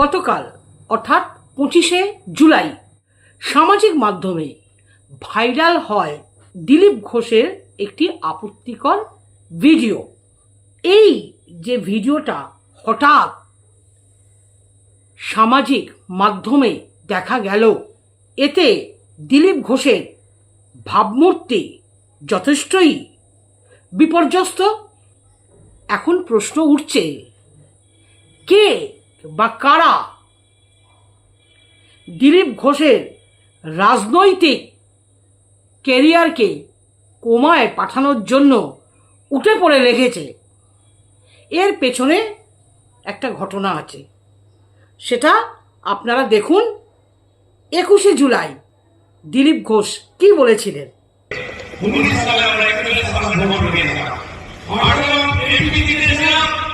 গতকাল, অর্থাৎ পঁচিশে জুলাই, সামাজিক মাধ্যমে ভাইরাল হয় দিলীপ ঘোষের একটি আপত্তিকর ভিডিও। এই যে ভিডিওটা হঠাৎ সামাজিক মাধ্যমে দেখা গেল, এতে দিলীপ ঘোষের ভাবমূর্তি যথেষ্টই বিপর্যস্ত। এখন প্রশ্ন উঠছে, কে বা কারা? দিলীপ ঘোষের রাজনৈতিক কেরিয়ারকে কোমায় পাঠানোর জন্য উঠে পড়ে লেগেছে এর পেছনে একটা ঘটনা আছে। সেটা আপনারা দেখুন একুশে জুলাই। দিলীপ ঘোষ কি বলেছিলেন? আমরা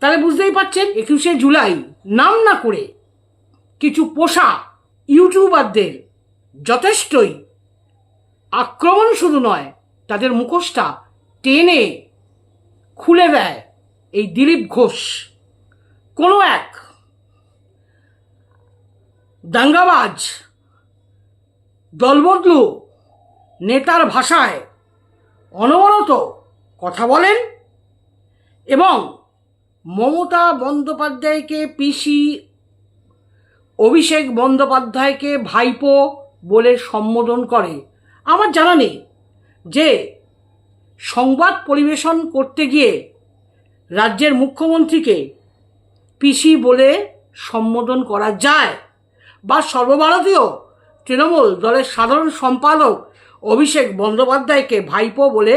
তাহলে বুঝতেই পারছেন, একুশে জুলাই, নাম না করে কিছু পোষা ইউটিউবারদের যথেষ্টই। আক্রমণ শুধু নয়, তাদের মুখোশটা টেনে খুলে দেয় এই দিলীপ ঘোষ। কোনো এক দাঙ্গাবাজ, দলবদলু নেতার ভাষায় অনবরত কথা বলেন। এবং মমতা বন্দ্যোপাধ্যায়কে পিসি, অভিষেক বন্দ্যোপাধ্যায়কে ভাইপো বলে সম্বোধন করে। আমার জানা নেই যে সংবাদ পরিবেশন করতে গিয়ে রাজ্যের মুখ্যমন্ত্রীকে পিসি বলে সম্বোধন করা যায় বা সর্বভারতীয় তৃণমূল দলের সাধারণ সম্পাদক অভিষেক বন্দ্যোপাধ্যায়কে ভাইপো বলে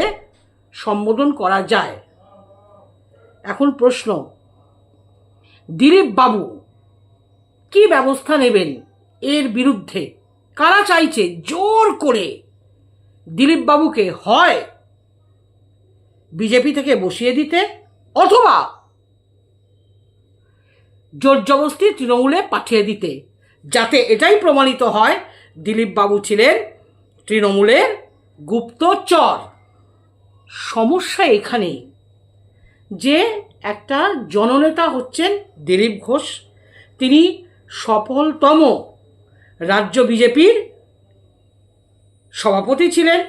সম্বোধন করা যায়। এখন প্রশ্ন দিলীপ বাবু কি ব্যবস্থা নেবেন এর বিরুদ্ধে? কারা চাইছে জোর করে দিলীপ বাবুকে হয় বিজেপি থেকে বসিয়ে দিতে অথবা জোর জবস্তি তৃণমূলে পাঠিয়ে দিতে? যাতে এটাই প্রমাণিত হয় দিলীপ বাবু ছিলেন তৃণমূলের গুপ্তচর। সমস্যা এখানেই। যে একটা জননেতা হচ্ছেন দিলীপ ঘোষ, তিনি সফলতম রাজ্য বিজেপির সভাপতি ছিলেন।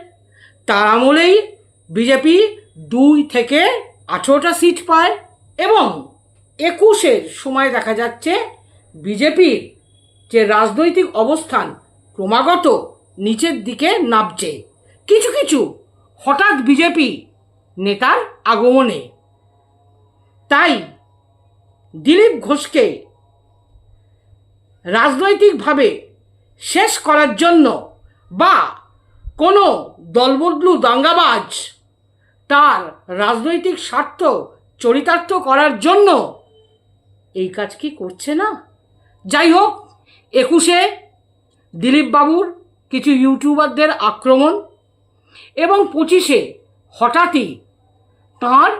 তার আমলেই বিজেপি দুই থেকে আঠেরোটা সিট পায় এবং একুশের সময় দেখা যাচ্ছে বিজেপির যে রাজনৈতিক অবস্থান ক্রমাগত নিচের দিকে নামছে। কিছু কিছু হঠাৎ বিজেপি নেতার আগমনে। তাই দিলীপ ঘোষকে রাজনৈতিকভাবে শেষ করার জন্য বা কোনো দলবদলু দাঙ্গাবাজ তার রাজনৈতিক স্বার্থ চরিতার্থ করার জন্য এই কাজ কি করছে না? যাই হোক, একুশে দিলীপবাবুর কিছু ইউটিউবারদের আক্রমণ এবং পঁচিশে হঠাৎই তাঁর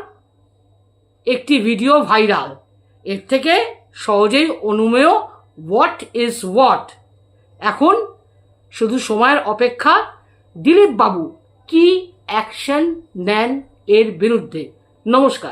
একটি ভিডিও ভাইরাল। এর থেকে সহজেই অনুমেয় হোয়াট ইজ হোয়াট এখন শুধু সময়ের অপেক্ষা দিলীপ বাবু কি অ্যাকশন নেন এর বিরুদ্ধে? নমস্কার।